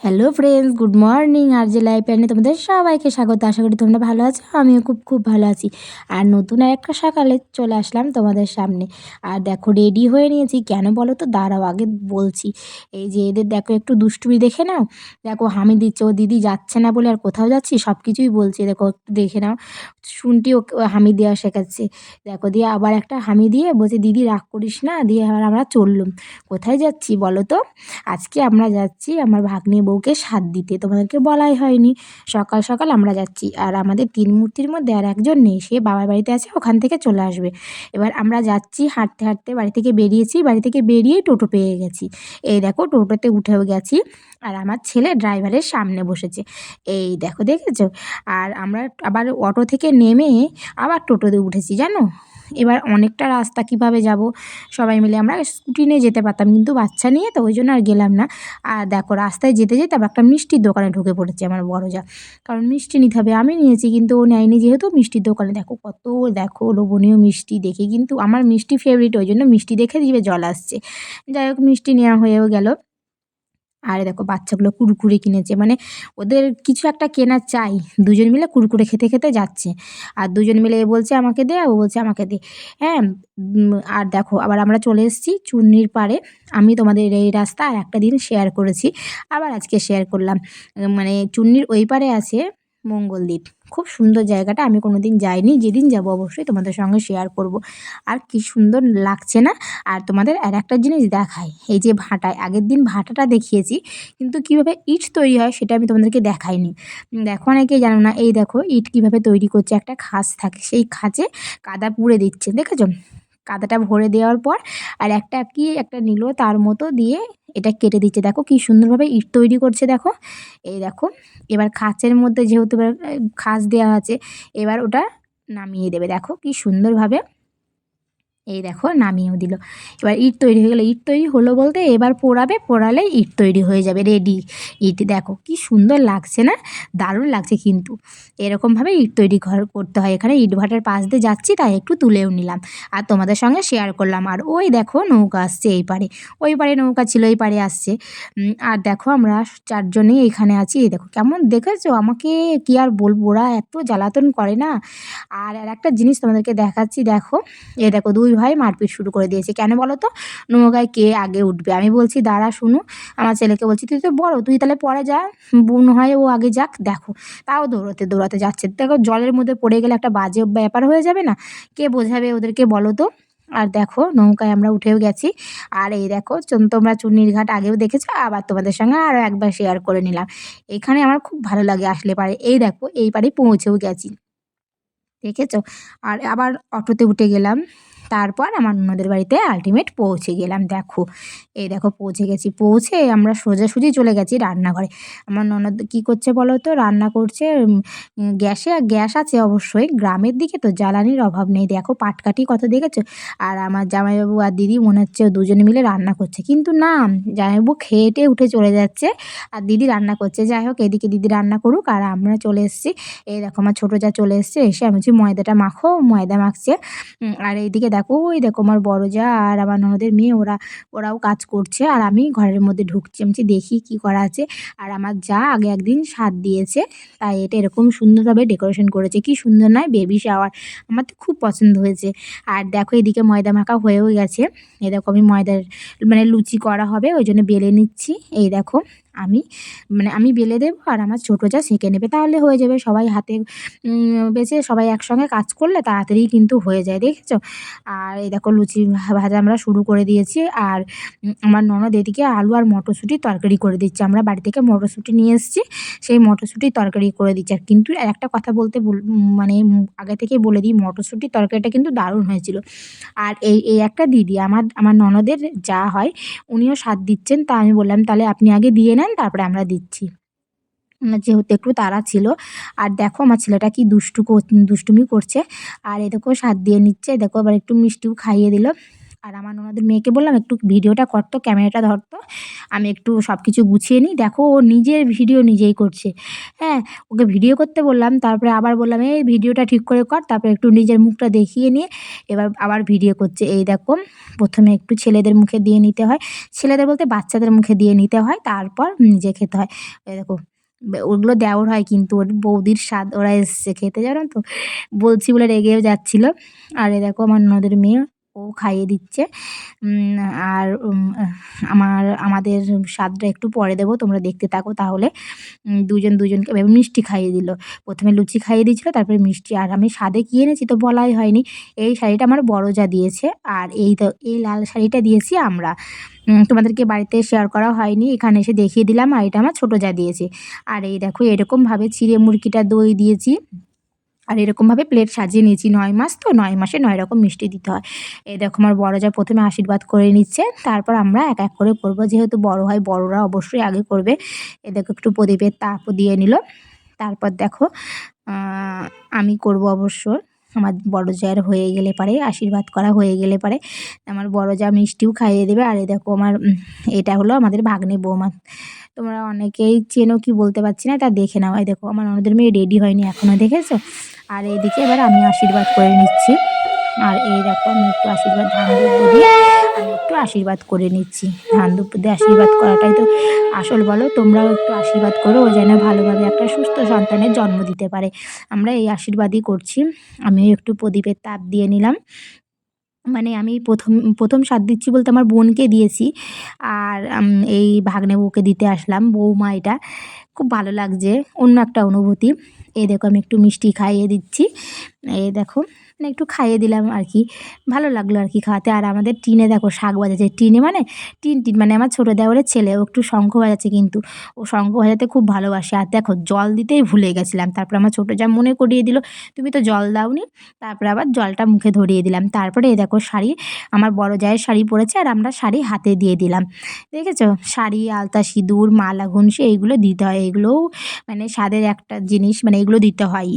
Hello friends good morning আর যে life প্যানে তোমাদের সবাইকে স্বাগত। আশা করি তোমরা ভালো আছো, আমিও খুব খুব ভালো আছি। আর নতুন আর একটা সকালে চলে আসলাম তোমাদের সামনে। আর দেখো রেডি হয়ে নিয়েছি। কেন বলো তো? দাঁড়াও, আগে বলছি। এই যে এদের দেখো, একটু দুষ্টুমি দেখে নাও। দেখো, হামি দিচ্ছে, ও দিদি যাচ্ছে না বলে আর কোথাও যাচ্ছি? সব কিছুই বলছি। দেখো, একটু দেখে নাও। শুনটি ও হামি দেওয়া শেখাচ্ছে। দেখো, দিয়ে আবার একটা হামি দিয়ে বলছে, দিদি, রাগ করিস না। দিয়ে আবার আমরা চললুম। কোথায় যাচ্ছি বলো তো? আজকে আমরা যাচ্ছি আমার ভাগ্নি বউকে সাথ দিতে তোমাদেরকে বলাই হয়নি। সকাল সকাল আমরা যাচ্ছি আর আমাদের তিন মূর্তির মধ্যে আর একজন নেই, সে বাবার বাড়িতে আছে, ওখান থেকে চলে আসবে। এবার আমরা যাচ্ছি হাঁটতে হাঁটতে বাড়ি থেকে বেরিয়েছি, বাড়ি থেকে বেরিয়ে টোটো পেয়ে গেছি। এই দেখো টোটোতে উঠেও গেছি আর আমার ছেলে ড্রাইভারের সামনে বসেছে। এই দেখো দেখেছ? আর আমরা আবার অটো থেকে নেমে আবার টোটোতে উঠেছি, জানো? এবার অনেকটা রাস্তা কীভাবে যাব? সবাই মিলে আমরা স্কুটি নিয়ে যেতে পারতাম, কিন্তু বাচ্চা নিয়ে তো ওই জন্য আর গেলাম না। আর দেখো, রাস্তায় যেতে যেতে আবার একটা মিষ্টির দোকানে ঢুকে পড়েছে আমার বড় যা। কারণ মিষ্টি নিতে হবে, আমি নিয়েছি, কিন্তু ও নেয়নি যেহেতু মিষ্টির দোকানে। দেখো কত দেখো লোভনীয় মিষ্টি, দেখে কিন্তু আমার মিষ্টি ফেভারিট ওই জন্য মিষ্টি দেখে দিবে, জল আসছে। যাই হোক, মিষ্টি নেওয়া হয়েও গেল। আর দেখো, বাচ্চাগুলো কুরকুরে কিনেছে। মানে ওদের কিছু একটা কেনা চাই। দুজন মিলে কুরকুরে খেতে খেতে যাচ্ছে। আর দুজন মিলে এ বলছে আমাকে দে, ও বলছে আমাকে দে। হ্যাঁ আর দেখো, আবার আমরা চলে এসেছি চুন্নির পারে আমি তোমাদের এই রাস্তা আর একটা দিন শেয়ার করেছি। আবার আজকে শেয়ার করলাম। মানে চুন্নির ওই পারে আছে মঙ্গলদ্বীপ। খুব সুন্দর জায়গাটা, আমি কোনো দিন যাইনি, যেদিন যাব অবশ্যই তোমাদের সঙ্গে শেয়ার করব। আর কি সুন্দর লাগছে না? আর তোমাদের আর একটা জিনিস দেখাই, এই যে ভাটায়, আগের দিন ভাটাটা দেখিয়েছি, কিন্তু কীভাবে ইট তৈরি হয় সেটা আমি তোমাদেরকে দেখাইনি। দেখো অনেকেই জানো না, এই দেখো ইট কীভাবে তৈরি করছে, একটা খাঁচ থাকে, সেই খাঁচে কাদা পুড়ে দিচ্ছে, দেখেছ? কাদাটা ভরে দেওয়ার পর আর একটা কি একটা নিল তার মতো দিয়ে এটা কেটে দিচ্ছে। দেখো কি সুন্দরভাবে ইট তৈরি করছে দেখো। এই দেখো, এবার খাঁচের মধ্যে যেহেতু খাঁচ দেওয়া আছে, এবার ওটা নামিয়ে দেবে। দেখো কি সুন্দরভাবে এই দেখো নামিয়েও দিল। এবার ইট তৈরি হয়ে গেলো, ইট তৈরি হলো বলতে এবার পোড়াবে, পোড়ালে ইট তৈরি হয়ে যাবে রেডি ইট, দেখো কি সুন্দর লাগছে না? দারুণ লাগছে কিন্তু। এরকমভাবে ইট তৈরি ঘর করতে হয়। এখানে ইট ভাটার পাশ দিয়ে যাচ্ছি, তাই একটু তুলেও নিলাম। আর তোমাদের সঙ্গে শেয়ার করলাম। আর ওই দেখো নৌকা আসছে এই পারে। ওই পারে নৌকা ছিল, এই পারে আসছে। আর দেখো আমরা চারজনেই এখানে আছি। এই দেখো কেমন দেখেছ? আমাকে কি আর বলব? ওরা এত জ্বালাতন করে না। আর আর একটা জিনিস তোমাদেরকে দেখাচ্ছি, দেখো। এ দেখো দুই ভাই মারপিট শুরু করে দিয়েছে। কেন বলো তো নৌকায় কে আগে উঠবে? আমি বলছি, দাঁড়া শুনু, আমার ছেলেকে বলছি, তুই তো বড়, তুই তাহলে পরে যা, বোন হয় ও আগে যাক, দেখো। তাও দৌড়াতে দৌড়াতে যাচ্ছে। দেখো, জলের মধ্যে পড়ে গেলে একটা বাজে ব্যাপার হয়ে যাবে না? কে বোঝাবে ওদেরকে বলো তো? আর দেখো নৌকায় আমরা উঠেও গেছি। আর এই দেখো তোমরা চুন্নির ঘাট আগেও দেখেছ, আবার তোমাদের সঙ্গে আরও একবার শেয়ার করে নিলাম। এখানে আমার খুব ভালো লাগে আসলে পারে। এই দেখো, এই পারে পৌঁছেও গেছি। দেখেছ? আর আবার অটোতে উঠে গেলাম। তারপর আমার ননদের বাড়িতে আলটিমেট পৌঁছে গেলাম, দেখো। এই দেখো, পৌঁছে গেছি, পৌঁছে আমরা সোজাসুজি চলে গেছি রান্নাঘরে। আমার ননদ কী করছে বলো তো? রান্না করছে গ্যাসে গ্যাস আছে অবশ্যই, গ্রামের দিকে তো জ্বালানির অভাব নেই। দেখো, পাটকাঠি কত দেখেছ? আর আমার জামাইবাবু আর দিদি মনে হচ্ছে দুজনে মিলে রান্না করছে। কিন্তু না, জামাইবাবু খেয়েটে উঠে চলে যাচ্ছে, আর দিদি রান্না করছে। যাই হোক, এদিকে দিদি রান্না করুক, আর আমরা চলে এসেছি। এই দেখো, আমার ছোটো যা চলে এসছে, এসে আমি বলছি, ময়দাটা মাখো, ময়দা মাখছে। আর এইদিকে দেখো ওই দেখো আমার বড় যা আর আমার ননদের মেয়ে, ওরা, ওরাও কাজ করছে আর আমি ঘরের মধ্যে ঢুকছি। আমি দেখি কি করা আছে। আর আমার যা আগে একদিন স্বাদ দিয়েছে, তাই এটা এরকম সুন্দরভাবে ডেকোরেশন করেছে। কি সুন্দর নয়, বেবি শাওয়ার। আমার তো খুব পছন্দ হয়েছে। আর দেখো, এদিকে ময়দা মাখা হয়েও গেছে। এই দেখো, আমি ময়দার মানে লুচি করা হবে, ওই জন্য বেলে নিচ্ছি। এই দেখো আমি মানে আমি বেলে দেবো আর আমার ছোটো যা সেঁকে নেবে। তাহলে হয়ে যাবে সবাই হাতে বেছে সবাই একসঙ্গে কাজ করলে তাড়াতাড়ি কিন্তু হয়ে যায়, দেখেছ? আর এই দেখো লুচি ভাজা আমরা শুরু করে দিয়েছি আর আমার ননদ এদিকে আলু আর মটরশুঁটির তরকারি করে দিচ্ছে। আমরা বাড়ি থেকে মটরশুঁটি নিয়ে এসেছি, সেই মটরশুঁটির তরকারি করে দিচ্ছে। আর কিন্তু একটা কথা বলতে মানে আগে থেকে বলে দিই মটরশুঁটির তরকারিটা কিন্তু দারুণ হয়েছিল। আর এই এই একটা দিদি, আমার আমার ননদের যা হয় উনিও স্বাদ দিচ্ছেন, তা আমি বললাম, তাহলে আপনি আগে দিয়ে নেন, তারপরে আমরা দিচ্ছি। যেহেতু একটু তাড়া ছিল, আর দেখো আমার ছেলেটা কি দুষ্টু দুষ্টুমি করছে। আর এ দেখো দিয়ে নিচ্ছে, দেখো আবার একটু মিষ্টিও খাইয়ে দিল। আর আমার ওনাদের মেয়েকে বললাম, একটু ভিডিওটা করতো ক্যামেরাটা ধরতো আমি একটু সব কিছু গুছিয়ে নিই। দেখো, ও নিজের ভিডিও নিজেই করছে। হ্যাঁ ওকে ভিডিও করতে বললাম, তারপরে আবার বললাম, এই ভিডিওটা ঠিক করে কর, তারপরে একটু নিজের মুখটা দেখিয়ে নিয়ে এবার আবার ভিডিও করছে। এই দেখো, প্রথমে একটু ছেলেদের মুখে দিয়ে নিতে হয়। ছেলেদের বলতে বাচ্চাদের মুখে দিয়ে নিতে হয়, তারপর নিজে খেতে হয়। এই দেখো, ওগুলো দেওর হয় কিন্তু, ওর বৌদির স্বাদ, ওরা এসছে খেতে, জানো তো? বলছি বলে রেগেও যাচ্ছিল। আর এ দেখো, আমার ননদের মেয়ে ও খাইয়ে দিচ্ছে। আর আমার, আমাদের স্বাদটা একটু পরে দেবো, তোমরা দেখতে থাকো তাহলে। দুজন দুজনকে মিষ্টি খাইয়ে দিল। প্রথমে লুচি খাইয়ে দিয়েছিল, তারপরে মিষ্টি। আর আমি স্বাদে কী এনেছি তো বলাই হয়নি। এই শাড়িটা আমার বড় যা দিয়েছে, আর এই তো, এই লাল শাড়িটা দিয়েছি আমরা। তোমাদেরকে বাড়িতে শেয়ার করা হয়নি, এখানে এসে দেখিয়ে দিলাম, আর এটা আমার ছোটো যা দিয়েছে। আর এই দেখো, এরকমভাবে চিড়ে মুরগিটা দই দিয়েছি। আর এরকমভাবে প্লেট সাজিয়ে নিয়েছি। নয় মাস তো, নয় মাসে নয় রকম মিষ্টি দিতে হয়। এই দেখো, আমার বড় যা প্রথমে আশীর্বাদ করে নিচ্ছে, তারপর আমরা এক এক করে করব। যেহেতু বড় হয়, বড়রা অবশ্যই আগে করবে। এ দেখো, একটু প্রদীপের তাপও দিয়ে নিল। তারপর দেখো আমি করব অবশ্য আমার বড় জার হয়ে গেলে পারে, আশীর্বাদ করা হয়ে গেলে পারে। আমার বড় যা মিষ্টিও খাইয়ে দেবে। আর এ দেখো আমার এটা হলো আমাদের ভাগ্নে বৌমা। তোমরা অনেকেই চেনো কি বলতে পারছি না, তা দেখে নাও। এই দেখো, আমার অন্যদের মেয়ে রেডি হয়নি এখনও দেখেছ? আর এইদিকে এবার আমি আশীর্বাদ করে নিচ্ছি। আর এই দেখো, আমি একটু আশীর্বাদ, ধান দুব্ব দিয়ে আমি একটু আশীর্বাদ করে নিচ্ছি। ধান দুব্ব দিয়ে আশীর্বাদ করাটাই তো আসল বলো, তোমরাও একটু আশীর্বাদ করো, ও যেন ভালোভাবে একটা সুস্থ সন্তানের জন্ম দিতে পারে। আমরা এই আশীর্বাদই করছি। আমিও একটু প্রদীপের তাপ দিয়ে নিলাম। মানে আমি প্রথম প্রথম স্বাদ দিচ্ছি বলতে আমার বোনকে দিয়েছি। আর এই ভাগ্নে বউকে দিতে আসলাম। বৌমা এটা খুব ভালো লাগছে, অন্য একটা অনুভূতি। এই দেখো, আমি একটু মিষ্টি খাইয়ে দিচ্ছি। এই দেখো মানে একটু খাইয়ে দিলাম আর কি ভালো লাগল আর কি খাওয়াতে। আর আমাদের টিনে দেখো শাক বাজাচ্ছে। টিনে মানে টিন টিন মানে আমার ছোটো দেওয়ারের ছেলে, ও একটু শঙ্খ বাজাচ্ছে কিন্তু। ও শঙ্খ বাজাতে খুব ভালোবাসে। আর দেখো জল দিতেই ভুলে গেছিলাম। তারপর আমার ছোটো যা মনে করিয়ে দিল, তুমি তো জল দাওনি। তারপরে আবার জলটা মুখে ধরিয়ে দিলাম। তারপরে এই দেখো শাড়ি, আমার বড় জায়ের শাড়ি পরেছে আর আমরা শাড়ি হাতে দিয়ে দিলাম। দেখেছ? শাড়ি, আলতা, সিঁদুর, মালা, ঘুনসি, এইগুলো দিতে হয়। এগুলোও মানে স্বাদের একটা জিনিস মানে এগুলো দিতে হয়।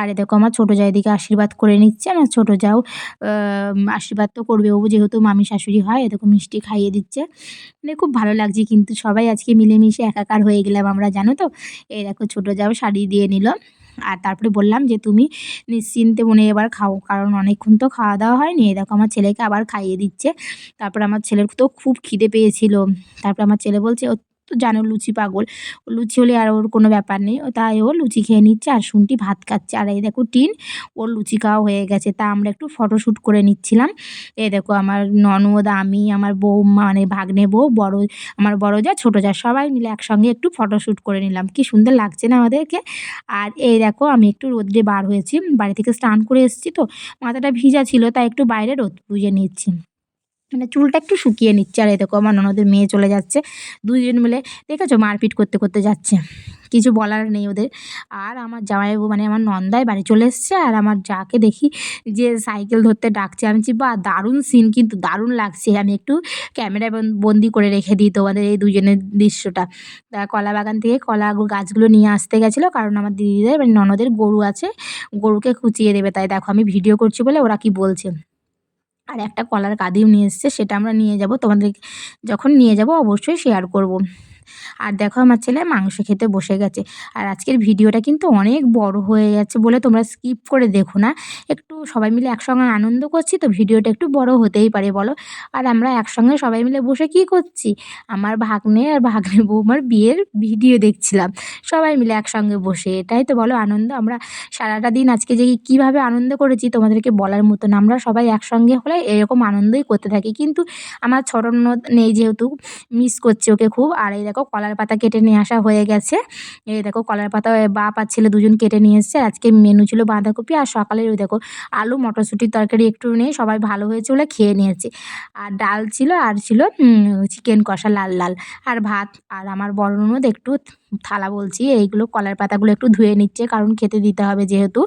আর এ দেখো আমার ছোটো জায়ের দিকে আশীর্বাদ করে নিচ্ছে, আমার ছোটো যাও আশীর্বাদ তো করবে। ও যেহেতু মামি শাশুড়ি হয় এ দেখো মিষ্টি খাইয়ে দিচ্ছে। মানে খুব ভালো লাগছে, কিন্তু সবাই আজকে মিলেমিশে একাকার হয়ে গেলাম আমরা, জানো তো? এই দেখো, ছোটো যাও শাড়ি দিয়ে নিল। আর তারপরে বললাম যে, তুমি নিশ্চিন্তে মনে এবার খাও, কারণ অনেকক্ষণ তো খাওয়া দাওয়া হয়নি। দেখো, আমার ছেলেকে আবার খাইয়ে দিচ্ছে। তারপর আমার ছেলের তো খুব খিদে পেয়েছিল। তারপর আমার ছেলে বলছে, ও তো জানো লুচি পাগল। লুচি হলে আর ওর কোনো ব্যাপার নেই। তাই ও লুচি খেয়ে নিচ্ছে আর শুনটি ভাত খাচ্ছে। আর এই দেখো টিন, ওর লুচি খাওয়া হয়ে গেছে। তা আমরা একটু ফটোশ্যুট করে নিচ্ছিলাম। এই দেখো আমার ননদ, আমি, আমার বউ মানে ভাগ্নে বউ, বড়, আমার বড় যা, ছোটো যা, সবাই মিলে একসঙ্গে একটু ফটোশ্যুট করে নিলাম। কি সুন্দর লাগছে না আমাদেরকে? আর এই দেখো আমি একটু রোদ্রে বার হয়েছি। বাড়ি থেকে স্নান করে এসেছি তো, মাথাটা ভিজা ছিল, তাই একটু বাইরে রোদ বুঝে নিচ্ছি। মানে চুলটা একটু শুকিয়ে নিচ্ছে আর এই দেখো আমার ননদের মেয়ে চলে যাচ্ছে। দুজন মিলে দেখেছ মারপিট করতে করতে যাচ্ছে। কিছু বলার নেই ওদের। আর আমার জামাইবাবু মানে আমার নন্দায় বাড়ি চলে এসছে আর আমার যাকে দেখি যে সাইকেল ধরতে ডাকছে, আমি বা, দারুণ সিন কিন্তু দারুণ লাগছে। আমি একটু ক্যামেরায় বন- বন্দি করে রেখে দিই তোমাদের এই দুজনের দৃশ্যটা। তা কলা বাগান থেকে কলা গাছগুলো নিয়ে আসতে গেছিল কারণ আমার দিদিদের মানে ননদের গরু আছে, গরুকে খুঁচিয়ে দেবে। তাই দেখো আমি ভিডিও করছি বলে ওরা কি বলছে। আর একটা কলার কাঁদিও নিয়ে এসছে, সেটা আমরা নিয়ে যাব তোমাদের যখন নিয়ে যাব অবশ্যই শেয়ার করব। আর দেখো আমার ছেলে মাংস খেতে বসে গেছে। আর আজকের ভিডিওটা কিন্তু অনেক বড় হয়ে যাচ্ছে বলে তোমরা স্কিপ করে দেখো না। একটু সবাই মিলে একসঙ্গে আনন্দ করছি তো ভিডিওটা একটু বড় হতেই পারে বলো। আর আমরা একসঙ্গে সবাই মিলে বসে কি করছি? আমার ভাগ্নে আর ভাগ্নে বৌমার বিয়ের ভিডিও দেখছিলাম। সবাই মিলে একসঙ্গে বসে, এটাই তো বলো আনন্দ। আমরা সারাটা দিন আজকে যে কীভাবে আনন্দ করেছি তোমাদেরকে বলার মতন আমরা সবাই একসঙ্গে হলে এরকম আনন্দই করতে থাকি। কিন্তু আমার ননদ নেই যেহেতু মিস করছে ওকে খুব। আর এই দেখো কলার পাতা কেটে নিয়ে আসা হয়ে গেছে। এই দেখো কলার পাতা বাপ আর ছেলে দুজন কেটে নিয়ে এসছে। আজকে মেনু ছিল বাঁধাকপি আর সকালে ওই দেখো আলু, মটরশুঁটির তরকারি একটু নেই সবাই ভালো হয়েছে বলে খেয়ে নিয়েছে। আর ডাল ছিল আর ছিল চিকেন কষা লাল লাল। আর ভাত, আর আমার বড় ননদ একটু থালা বলছি, এইগুলো কলার পাতাগুলো একটু ধুয়ে নিচ্ছে, কারণ খেতে দিতে হবে যেহেতু।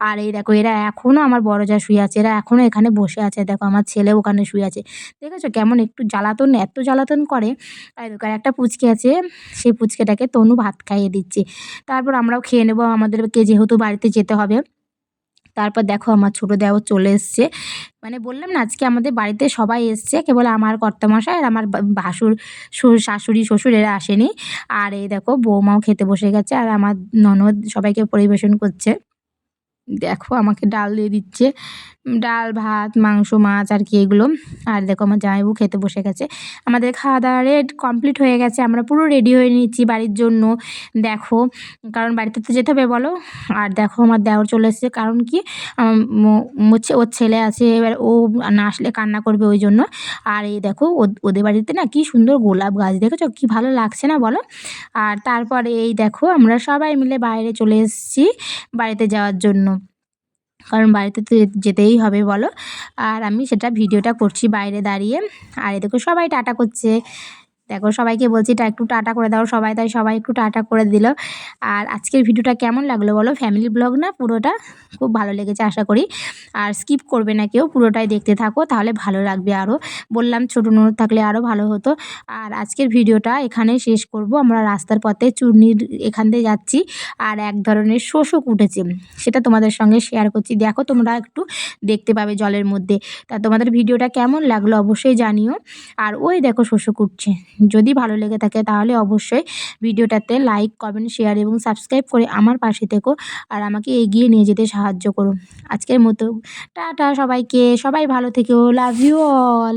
আর এই দেখো, এরা এখনও আমার বড় যা শুয়ে আছে, এরা এখনও এখানে বসে আছে। দেখো, আমার ছেলে ওখানে শুয়ে আছে। দেখেছ কেমন একটু জ্বালাতন, এত জ্বালাতন করে? আর আর একটা পুচকে আছে সেই পুচকেটাকে তনু ভাত খাইয়ে দিচ্ছে। তারপর আমরাও খেয়ে নেব, আমাদেরকে যেহেতু বাড়িতে যেতে হবে। তারপর দেখো আমার ছোটো দেও চলে এসছে। মানে বললাম না, আজকে আমাদের বাড়িতে সবাই এসছে, কেবল আমার কর্তামশাই আর আমার ভাসুর শাশুড়ি, শ্বশুর এরা আসেনি। আর এই দেখো বৌমাও খেতে বসে গেছে আর আমার ননদ সবাইকে পরিবেশন করছে। দেখো আমাকে ডাল দিয়ে দিচ্ছে। ডাল, ভাত, মাংস, মাছ আর কি এগুলো। আর দেখো আমার জামাইবু খেতে বসে গেছে। আমাদের খাওয়া দাওয়া রেড কমপ্লিট হয়ে গেছে। আমরা পুরো রেডি হয়ে নিচ্ছি বাড়ির জন্য। দেখো, কারণ বাড়িতে তো যেতে হবে বলো। আর দেখো আমার দেওর চলে এসেছে। কারণ কি? হচ্ছে ওর ছেলে আছে, এবার ও না আসলে কান্না করবে ওই জন্য। আর এই দেখো ওদ- ওদের বাড়িতে না কি সুন্দর গোলাপ গাছ। দেখেছ? কি ভালো লাগছে না বলো? আর তারপরে এই দেখো আমরা সবাই মিলে বাইরে চলে এসেছি বাড়িতে যাওয়ার জন্য। কারণ বাড়িতে তো যেতেই হবে, বলো। আর আমি সেটা ভিডিওটা করছি বাইরে দাঁড়িয়ে। আর এদেরকে সবাই টাটা করছে। দেখো, সবাইকে বলছি টা একটু টাটা করে দাও সবাই। তাই সবাই একটু টাটা করে দিল। আর আজকের ভিডিওটা কেমন লাগল বলো? ফ্যামিলি ব্লগ না? পুরোটা খুব ভালো লেগেছে আশা করি। আর স্কিপ করবে না কেউ, পুরোটাই দেখতে থাকো, তাহলে ভালো লাগবে আরও বললাম ছোটো ননদ থাকলে আরও ভালো হতো। আর আজকের ভিডিওটা এখানে শেষ করব। আমরা রাস্তার পথে চূর্ণির এখান দিয়ে যাচ্ছি, আর এক ধরনের শোষক উঠেছে। সেটা তোমাদের সঙ্গে শেয়ার করছি। দেখো, তোমরা একটু দেখতে পাবে জলের মধ্যে। তা তোমাদের ভিডিওটা কেমন লাগল অবশ্যই জানিও। আর ওই দেখো শোষক উঠছে। যদি ভালো লেগে থাকে তাহলে অবশ্যই ভিডিওটাতে লাইক কমেন্ট শেয়ার এবং সাবস্ক্রাইব করে আমার পাশে থেকো আর আমাকে এগিয়ে নিয়ে যেতে সাহায্য করো। আজকের মতো, টাটা সবাইকে, সবাই ভালো থেকো লাভ ইউ অল